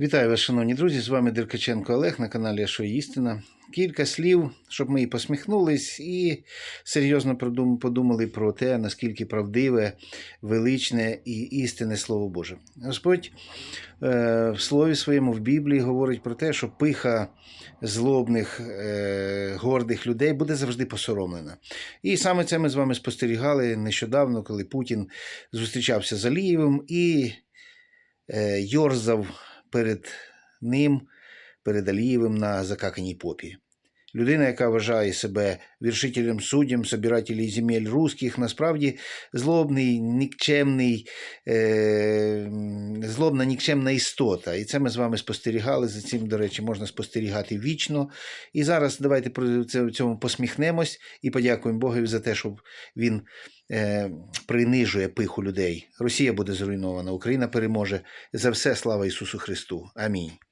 Вітаю вас, шановні друзі! З вами Деркаченко Олег на каналі Що Істина. Кілька слів, щоб ми і посміхнулись, і серйозно подумали про те, наскільки правдиве, величне і істинне Слово Боже. Господь е, в слові своєму в Біблії говорить про те, що пиха злобних, е, гордих людей буде завжди посоромлена. І саме це ми з вами спостерігали нещодавно, коли Путін зустрічався з Алієвим і е, йорзав перед ним, перед Алієвим на закаканій попі. Людина, яка вважає себе віршителем суддям, собирателем земель русських, насправді злобний, нікчемний, е, злобна нікчемна істота. І це ми з вами спостерігали. За цим, до речі, можна спостерігати вічно. І зараз давайте про це цьому посміхнемось і подякуємо Богові за те, щоб він е, принижує пиху людей. Росія буде зруйнована, Україна переможе. За все слава Ісусу Христу. Амінь.